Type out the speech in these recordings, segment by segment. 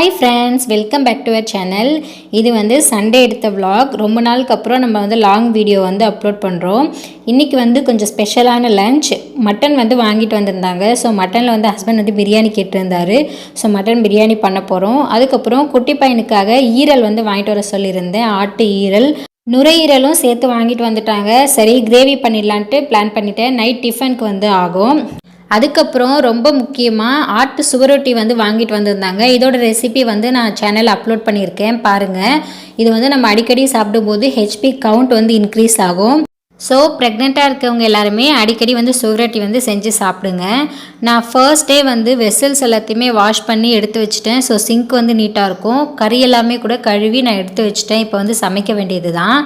Hi friends welcome back to our channel இது வந்து Sunday எடுத்த விலாக் ரொம்ப நாளுக்கு அப்புறம் நம்ம வந்து லாங் வீடியோ வந்து அப்லோட் பண்ணுறோம் இன்றைக்கி வந்து கொஞ்சம் ஸ்பெஷலான லஞ்ச் மட்டன் வந்து வாங்கிட்டு வந்திருந்தாங்க. ஸோ மட்டனில் வந்து ஹஸ்பண்ட் வந்து பிரியாணி கேட்டிருந்தாரு. ஸோ மட்டன் பிரியாணி பண்ண போகிறோம் அதுக்கப்புறம் குட்டி பையனுக்காக ஈரல் வந்து வாங்கிட்டு வர சொல்லியிருந்தேன். ஆட்டு ஈரல். நுரையீரலும் சேர்த்து வாங்கிட்டு வந்துட்டாங்க. சரி கிரேவி பண்ணிடலான்ட்டு பிளான் பண்ணிட்டேன். நைட் டிஃபனுக்கு வந்து ஆகும். அதுக்கப்புறம் ரொம்ப முக்கியமாக ஆட்டு சுவரொட்டி வந்து வாங்கிட்டு வந்திருந்தாங்க. இதோட ரெசிபி வந்து நான் சேனல் அப்லோட் பண்ணியிருக்கேன். பாருங்கள் இது வந்து நம்ம அடிக்கடி சாப்பிடும்போது ஹெச்பி கவுண்ட் வந்து இன்க்ரீஸ் ஆகும். ஸோ ப்ரெக்னெண்ட்டாக இருக்கவங்க எல்லாருமே அடிக்கடி வந்து சுவரொட்டி வந்து செஞ்சு சாப்பிடுங்க. நான் ஃபர்ஸ்ட் டே வந்து வெசல்ஸ் எல்லாத்தையுமே வாஷ் பண்ணி எடுத்து வச்சுட்டேன். ஸோ சிங்க் வந்து நீட்டாக இருக்கும். கறி எல்லாமே கூட கழுவி நான் எடுத்து வச்சுட்டேன். இப்போ வந்து சமைக்க வேண்டியது தான்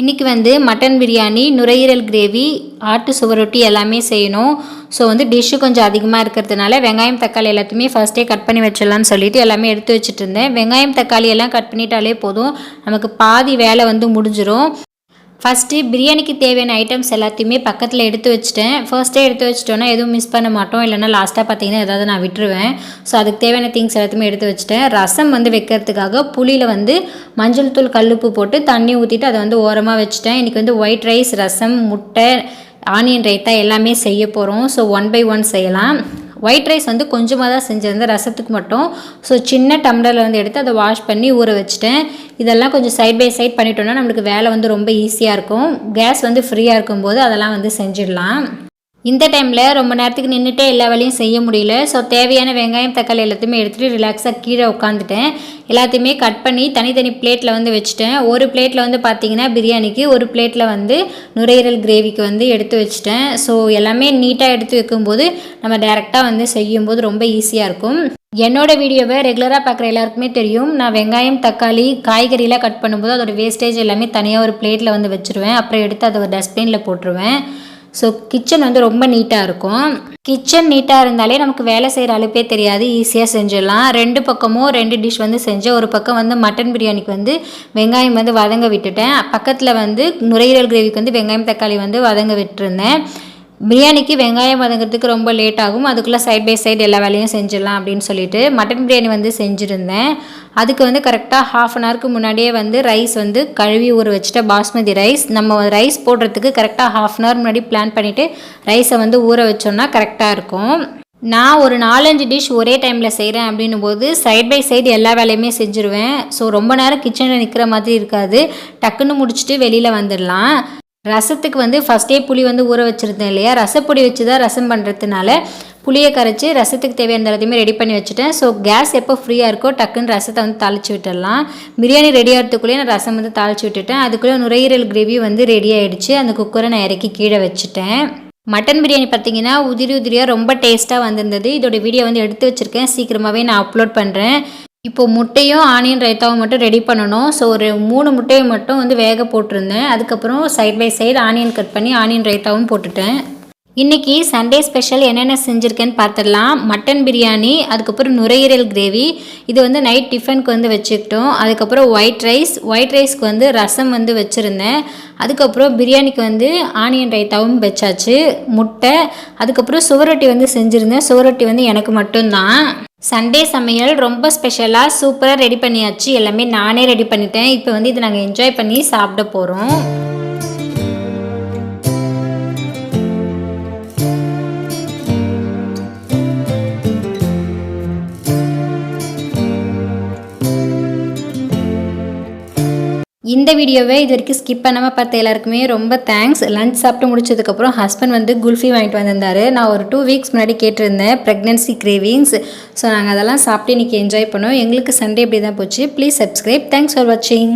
இன்றைக்கி வந்து மட்டன் பிரியாணி நுரையீரல் கிரேவி ஆட்டு சுவரொட்டி எல்லாமே செய்யணும். ஸோ வந்து டிஷ்ஷு கொஞ்சம் அதிகமாக இருக்கிறதுனால வெங்காயம் தக்காளி எல்லாத்தையுமே ஃபஸ்ட்டே கட் பண்ணி வச்சிடலாம்னு சொல்லிட்டு எல்லாமே எடுத்து வச்சுட்டு இருந்தேன். வெங்காயம் தக்காளி எல்லாம் கட் பண்ணிட்டாலே போதும். நமக்கு பாதி வேலை வந்து முடிஞ்சிடும் ஃபஸ்ட்டு பிரியாணிக்கு தேவையான ஐட்டம்ஸ் எல்லாத்தையுமே பக்கத்தில் எடுத்து வச்சுட்டேன். ஃபர்ஸ்ட்டே எடுத்து வச்சிட்டோன்னா எதுவும் மிஸ் பண்ண மாட்டோம். இல்லைன்னா லாஸ்ட்டாக பார்த்தீங்கன்னா ஏதாவது நான் விட்டுருவேன். ஸோ அதுக்கு தேவையான திங்ஸ் எல்லாத்தையுமே எடுத்து வச்சுட்டேன். ரசம் வந்து வைக்கிறதுக்காக புளியில் வந்து மஞ்சள் தூள் கல்லுப்பு போட்டு தண்ணி ஊற்றிட்டு அதை வந்து ஓரமாக வச்சுட்டேன். இன்றைக்கி வந்து ஒயிட் ரைஸ் ரசம் முட்டை ஆனியன் ரைத்தா எல்லாமே செய்ய போகிறோம் ஸோ ஒன் பை ஒன் செய்யலாம். ஒயிட் ரைஸ் வந்து கொஞ்சமாக தான் செஞ்சுருந்தேன். ரசத்துக்கு மட்டும். ஸோ சின்ன டம்ளரில் வந்து எடுத்து அதை வாஷ் பண்ணி ஊற வச்சுட்டேன். இதெல்லாம் கொஞ்சம் சைட் பை சைட் பண்ணிட்டோம்னா நம்மளுக்கு வேலை வந்து ரொம்ப ஈஸியாக இருக்கும். கேஸ் வந்து ஃப்ரீயாக இருக்கும்போது அதெல்லாம் வந்து செஞ்சிடலாம். இந்த டைமில் ரொம்ப நேரத்துக்கு நின்றுட்டே எல்லா வேலையும் செய்ய முடியல. ஸோ தேவையான வெங்காயம் தக்காளி எல்லாத்தையுமே எடுத்துகிட்டு ரிலாக்ஸாக கீழே உட்காந்துட்டேன் எல்லாத்தையுமே கட் பண்ணி தனித்தனி பிளேட்டில் வந்து வச்சுட்டேன். ஒரு பிளேட்டில் வந்து பார்த்தீங்கன்னா பிரியாணிக்கு ஒரு பிளேட்டில் வந்து நுரையீரல் கிரேவிக்கு வந்து எடுத்து வச்சுட்டேன். ஸோ எல்லாமே நீட்டாக எடுத்து வைக்கும்போது நம்ம டேரெக்டாக வந்து செய்யும்போது ரொம்ப ஈஸியாக இருக்கும். என்னோடய வீடியோவை ரெகுலராக பார்க்குற எல்லாருக்குமே தெரியும். நான் வெங்காயம் தக்காளி காய்கறிலாம் கட் பண்ணும்போது அதோட வேஸ்டேஜ் எல்லாமே தனியாக ஒரு பிளேட்டில் வந்து வச்சுருவேன். அப்புறம் எடுத்து அதை ஒரு டஸ்ட்பினில் போட்டுருவேன். ஸோ கிச்சன் வந்து ரொம்ப நீட்டாக இருக்கும். கிச்சன் நீட்டாக இருந்தாலே நமக்கு வேலை செய்கிற அழுப்பே தெரியாது. ஈஸியாக செஞ்சிடலாம். ரெண்டு பக்கமும் ரெண்டு டிஷ் வந்து செஞ்சேன் ஒரு பக்கம் வந்து மட்டன் பிரியாணிக்கு வந்து வெங்காயம் வந்து வதங்க விட்டுட்டேன். பக்கத்தில் வந்து நுரையீரல் கிரேவிக்கு வந்து வெங்காயம் தக்காளி வந்து வதங்க விட்டுருந்தேன். பிரியாணிக்கு வெங்காயம் வதங்கிறதுக்கு ரொம்ப லேட் ஆகும். அதுக்குள்ளே சைட் பை சைடு எல்லா வேலையும் செஞ்சிடலாம் அப்படின்னு சொல்லிட்டு மட்டன் பிரியாணி வந்து செஞ்சுருந்தேன். அதுக்கு வந்து கரெக்டாக ஹாஃப் அன் ஹவருக்கு முன்னாடியே வந்து ரைஸ் வந்து கழுவி ஊற வச்சுட்டு பாஸ்மதி ரைஸ் நம்ம ரைஸ் போடுறதுக்கு கரெக்டாக ஹாஃப் அன் ஹவர் முன்னாடி பிளான் பண்ணிவிட்டு ரைஸை வந்து ஊற வச்சோம்னா கரெக்டாக இருக்கும். நான் ஒரு நாலஞ்சு டிஷ் ஒரே டைமில் செய்கிறேன் அப்படின்னும் போது சைட் பை சைடு எல்லா வேலையுமே செஞ்சுருவேன். ஸோ ரொம்ப நேரம் கிச்சனில் நிற்கிற மாதிரி இருக்காது. டக்குன்னு முடிச்சுட்டு வெளியில் வந்துடலாம். ரசத்துக்கு வந்து ஃபஸ்ட்டே புளி வந்து ஊற வச்சுருந்தேன் இல்லையா? ரசப்பொடி வச்சு தான் ரசம் பண்ணுறதுனால புளியை கரைச்சி ரசத்துக்கு தேவையான எல்லாத்தையுமே ரெடி பண்ணி வச்சுட்டேன். ஸோ கேஸ் எப்போ ஃப்ரீயாக இருக்கோ டக்குன்னு ரசத்தை வந்து தாளித்து விட்டுடலாம். பிரியாணி ரெடி ஆகிறதுக்குள்ளேயே நான் ரசம் வந்து தாளித்து விட்டுட்டேன். அதுக்குள்ளே நுரையீரல் கிரேவி வந்து ரெடி ஆகிடுச்சு அந்த குக்கரை நான் இறக்கி கீழே வச்சுட்டேன். மட்டன் பிரியாணி பார்த்தீங்கன்னா உதிரி உதிரியாக ரொம்ப டேஸ்ட்டாக வந்திருந்தது. இதோட வீடியோ வந்து எடுத்து வச்சுருக்கேன். சீக்கிரமாகவே நான் அப்லோட் பண்ணுறேன் இப்போது முட்டையும் ஆனியன் ரைத்தாவும் மட்டும் ரெடி பண்ணணும். ஸோ ஒரு மூணு முட்டையை மட்டும் வந்து வேக போட்டிருந்தேன். அதுக்கப்புறம் side by side onion cut பண்ணி ஆனியன் ரைத்தாவும் போட்டுட்டேன். இன்றைக்கி சண்டே ஸ்பெஷல் என்னென்ன செஞ்சுருக்கேன்னு பார்த்துடலாம். மட்டன் பிரியாணி அதுக்கப்புறம் நுரையீரல் கிரேவி இது வந்து நைட் டிஃபனுக்கு வந்து வச்சுக்கிட்டோம். அதுக்கப்புறம் ஒயிட் ரைஸ் ஒயிட் ரைஸ்க்கு வந்து ரசம் வந்து வச்சுருந்தேன். அதுக்கப்புறம் பிரியாணிக்கு வந்து ஆனியன் ரைத்தாவும் வச்சாச்சு முட்டை அதுக்கப்புறம் சுவரொட்டி வந்து செஞ்சுருந்தேன். சுவரொட்டி வந்து எனக்கு மட்டும்தான். சண்டே சமையல் ரொம்ப ஸ்பெஷலாக சூப்பராக ரெடி பண்ணியாச்சு. எல்லாமே நானே ரெடி பண்ணிட்டேன். இப்போ வந்து இதை நாங்கள் என்ஜாய் பண்ணி சாப்பிட போகிறோம் இந்த வீடியோவை இது வரைக்கும் ஸ்கிப் பண்ணாமல் பார்த்த எல்லாருக்குமே ரொம்ப தேங்க்ஸ் லஞ்ச் சாப்பிட்டு முடிச்சதுக்கப்புறம் ஹஸ்பண்ட் வந்து குல்ஃபி வாங்கிட்டு வந்திருந்தாரு. நான் ஒரு டூ வீக்ஸ் முன்னாடி கேட்டிருந்தேன் ப்ரெக்னென்சி கிரேவிங்ஸ் ஸோ நாங்கள் அதெல்லாம் சாப்பிட்டு இன்றைக்கி என்ஜாய் பண்ணோம். எங்களுக்கு சண்டே இப்படி தான் போச்சு. ப்ளீஸ் சப்ஸ்கிரைப் தேங்க்ஸ் ஃபார் வாட்சிங்